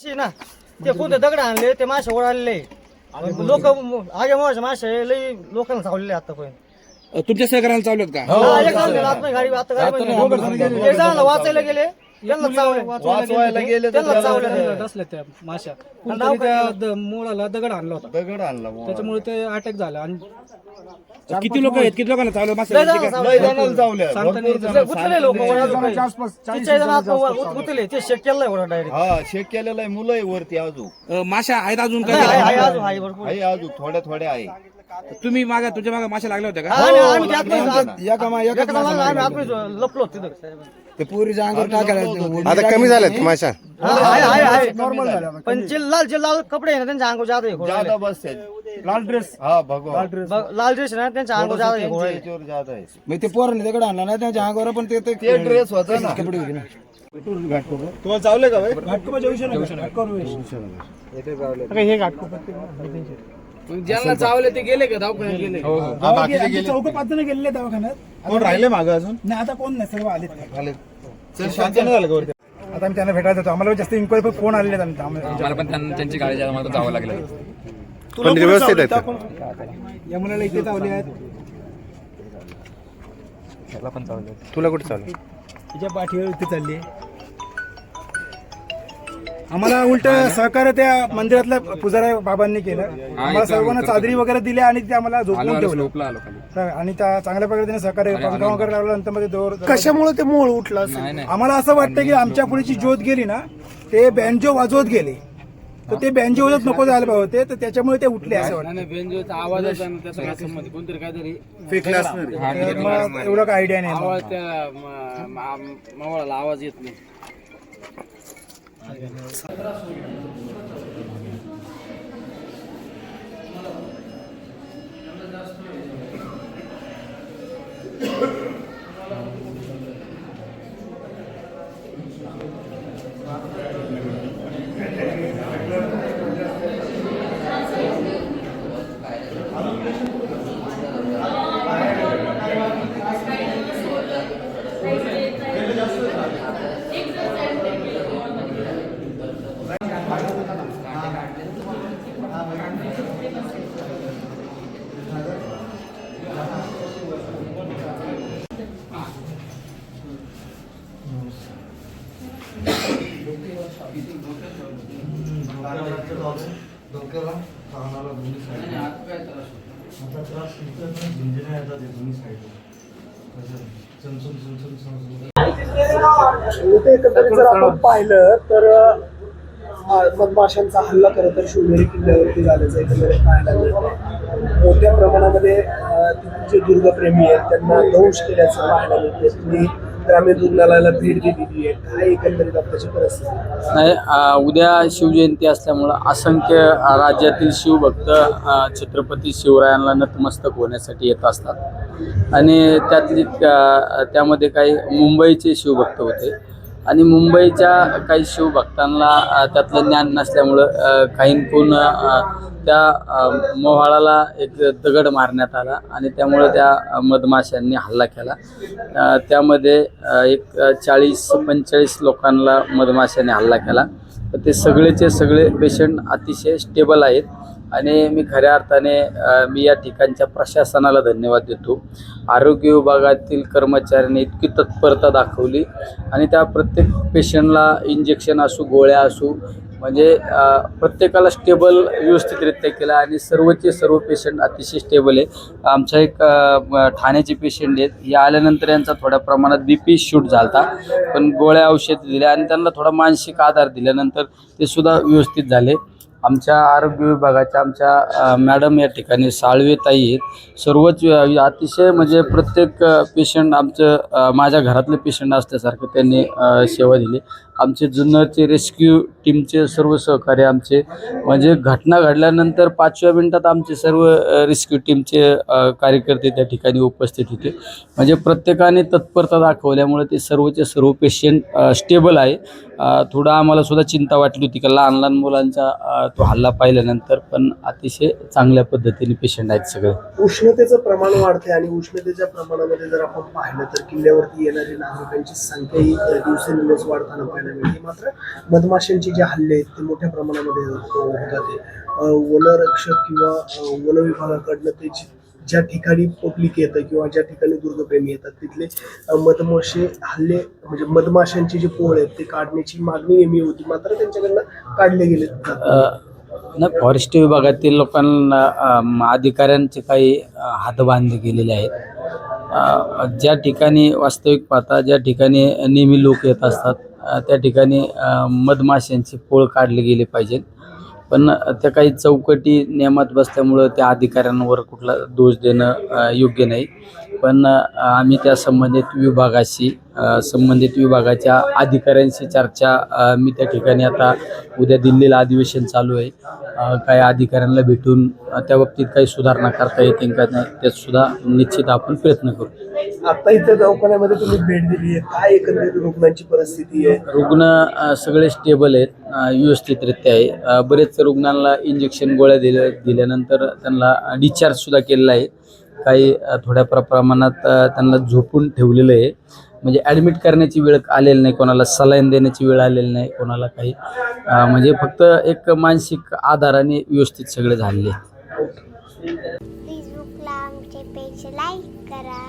मासे ना ते कोणते दगड आणले ते मासे ओढालेले. लोक आगे मासे मासे लई लोकांना चावलेले आतापर्यंत. तुमच्या सहकार्याला चालू आहेत का? हा, एक गाडी आता गाडी मध्ये. जणाला वाचायला गेले. त्यांना चावले वाचवायला गेले तर त्यांना चावले असल्या त्या माश्या. कुणीतरी त्या द- मुळाला दगड आणला होता. दगड आणला बुवा. त्याच्यामुळे ते अटॅक झाला आणि किती लोक आहेत? किती लोकांना चालू लय जणांना मासे चावले. लय जणांना चावल्या सांगता नाही भरपूर येत. जण. गुतले लोक तिथे जण आत उ- गुतले ते शेक केलंय एवढा डायरेक्ट हा शेक केलेला आहे. मुलं आहे वरती अजून. माशा आहेत अजून आहे आहे काय अजून आहे भरपूर आहे. अजून थोड्या थोड्या आहे. तुम्ही मागा तुमच्या मागा माशा लागल्या होत्या का? नाही जणाला आम्ही आतमध्ये लपलो तिथं ते पुरीच्या अंगावर टाकायला आता कमी झाल्यात माशा. हा, नॉर्मल झालं पण जे लाल जे लाल कपडे आहे ना त्यांच्या अंगावर जादा बसते लाल ड्रेस हा भगवान लाल ड्रेस आहे ना त्यांच्या अंगावर जादा. याच्यावर आहे. मग ते पोरांनी दगड आणला ना त्यांच्या अंगावर पण ते ड्रेस होता ना. कपडे होते ना. तुम्हाला चावले का ज्यांना चावले ते गेले का? दवाखान्यात गेले चौक पाच जण गेलेले दवाखान्यात. कोण राहिले मागं अजून? नाही आता कोण नाही सर्व आले शांत नाही झालं का वरती? आता आम्ही त्यांना भेटायला जातो. आम्हाला जास्त इन्क्वायरी पण फोन आलेले आहेत आम्हाला मला पण त्यांना त्यांची मला जावं लागलं. पण व्यवस्थित आहेत का? या मुलाला इथे चावले आहेत. तुला कुठे चालू तिच्या पाठीवर इथे चालली आहे. आम्हाला उलट सहकार्य त्या मंदिरातल्या पुजारा बाबांनी केलं. आम्हाला सर्वांना चादरी वगैरे दिल्या आणि ते आम्हाला झोपून ठेवलं. आणि त्या चांगल्या प्रकारे त्यांनी सहकार्य पंखा वगैरे लावला नंतर मध्ये दोर कशामुळे ते मूळ उठला नाही नाही. आम्हाला असं वाटतं की आमच्या पुढे जी ज्योत गेली ना ते बँजो वाजवत गेले. तर ते बँजो वाजवत नको जायला पाहिजे होते तर त्याच्यामुळे ते उठले असं वाटतं. बेंजोचा आवाज आहे ना त्याचा काय संबंध कोणतरी काहीतरी फेकलं असणार तर मग एवढं काय आयडिया नाही आवाज त्या जर आपण पाहिलं तर मधमाशांचा हल्ला खरं तर शिवनेरी किल्ल्यावरती झाल्याचं एकंदरीत पाहायला मिळतं मोठ्या प्रमाणामध्ये जे दुर्गप्रेमी आहेत त्यांना दंश केल्याचं पाहायला मिळते तुम्ही ग्रामीण रुग्णालयाला भेट दिलेली आहे. काय एकंदरीत आताची परिस्थिती? नाही अ, उद्या शिवजयंती असल्यामुळं असंख्य अ, राज्यातील शिवभक्त अ, छत्रपती शिवरायांना नतमस्तक होण्यासाठी येत असतात. आणि त्यातली त्या- त्यामध्ये काही मुंबईचे शिवभक्त होते. आणि मुंबईच्या काही शिवभक्तांना त्यातलं ज्ञान नसल्यामुळं अ, काहींकून त्या मोहाळाला एक दगड मारण्यात आला आणि त्यामुळं त्या मधमाशांनी हल्ला केला. त्यामध्ये एक चाळीस पंचेचाळीस लोकांना मधमाशाने हल्ला केला. तर ते सगळेचे सगळे पेशंट अतिशय स्टेबल आहेत. आणि मी खऱ्या अर्थाने मी या ठिकाणच्या प्रशासनाला धन्यवाद देतो. आरोग्य विभागातील कर्मचाऱ्यांनी इतकी तत्परता दाखवली आणि त्या प्रत्येक पेशंटला इंजेक्शन असू गोळ्या असू म्हणजे प्रत्येकाला स्टेबल व्यवस्थितरित्या केला आणि सर्वचे सर्व पेशंट अतिशय स्टेबल आहे. आमचा एक ठाण्याचे पेशंट आहेत. हे आल्यानंतर यांचा थोड्या प्रमाणात बी पी शूट झालता. पण गोळ्या औषध दिल्या आणि त्यांना थोडा मानसिक आधार दिल्यानंतर ते सुद्धा व्यवस्थित झाले. आमच्या आरोग्य विभागाच्या आमच्या मॅडम या ठिकाणी साळवेताई आहेत. सर्वच अतिशय म्हणजे प्रत्येक पेशंट आमचं माझ्या घरातले पेशंट असल्यासारखं त्यांनी सेवा दिली. आमचे जुन्नरचे रेस्क्यू टीमचे सर्व सहकार्य आमचे. म्हणजे घटना घडल्यानंतर पाचव्या मिनिटात आमचे सर्व रेस्क्यू टीमचे कार्यकर्ते त्या ठिकाणी उपस्थित होते. म्हणजे प्रत्येकाने तत्परता दाखवल्यामुळे ते सर्वचे सर्व पेशंट स्टेबल आहे. थोडं आम्हाला सुद्धा चिंता वाटली होती का लहान लहान मुलांचा तो हल्ला पाहिल्यानंतर पण अतिशय चांगल्या पद्धतीने पेशंट आहेत सगळे. उष्णतेचं प्रमाण वाढते आणि उष्णतेच्या प्रमाणामध्ये जर आपण पाहिलं तर किल्ल्यावरती येणारी नागरिकांची संख्याही दिवसेंदिवस वाढताना पाहायला मिळते मात्र मधमाशांचे जे हल्ले आहेत ते मोठ्या प्रमाणामध्ये होतात. वनरक्षक किंवा अ, वन विभागाकडनं ते ज्या ठिकाणी पब्लिक येतं किंवा ज्या ठिकाणी दुर्गप्रेमी येतात तिथले मधमाशे हल्ले म्हणजे मधमाशांचे जे पोळ आहेत ते काढण्याची मागणी नेहमी होती. मात्र त्यांच्याकडनं काढले गेले ना फॉरेस्ट विभागातील लोकांना अधिकाऱ्यांचे काही हात बांधले गेलेले आहेत. ज्या ठिकाणी वास्तविक पाहता ज्या ठिकाणी नेहमी लोक येत असतात त्या ठिकाणी मधमाशांची पोळ काढले गेले पाहिजेत पण त्या काही चौकटी नियमात बसल्यामुळं त्या अधिकाऱ्यांवर कुठला दोष देणं योग्य नाही. पण आम्ही त्या संबंधित विभागाशी संबंधित विभागाच्या अधिकाऱ्यांशी चर्चा मी त्या ठिकाणी आता उद्या दिल्लीला अधिवेशन चालू आहे. काही अधिकाऱ्यांना भेटून त्या बाबतीत काही सुधारणा करता येतील का नाही त्यातसुद्धा निश्चित आपण प्रयत्न करू. आता इथे दवाखान्यामध्ये तुम्ही भेट दिली आहे. काय एकंदरीत रुग्णांची परिस्थिती आहे? रुग्ण सगळे स्टेबल आहेत व्यवस्थितरित्या आहे. बरेच रुग्णांना इंजेक्शन गोळ्या दिल्या दिल्यानंतर त्यांना डिस्चार्जसुद्धा केलेला आहे. काही थोड्या प्र प्रमाणात त्यांना झोपून ठेवलेलं आहे. म्हणजे ॲडमिट करण्याची वेळ आलेली नाही कोणाला सलाईन देण्याची वेळ आलेली नाही कोणाला काही. म्हणजे फक्त एक मानसिक आधाराने व्यवस्थित सगळे झालेले फेसबुकला आमचे पेज लाईक करा.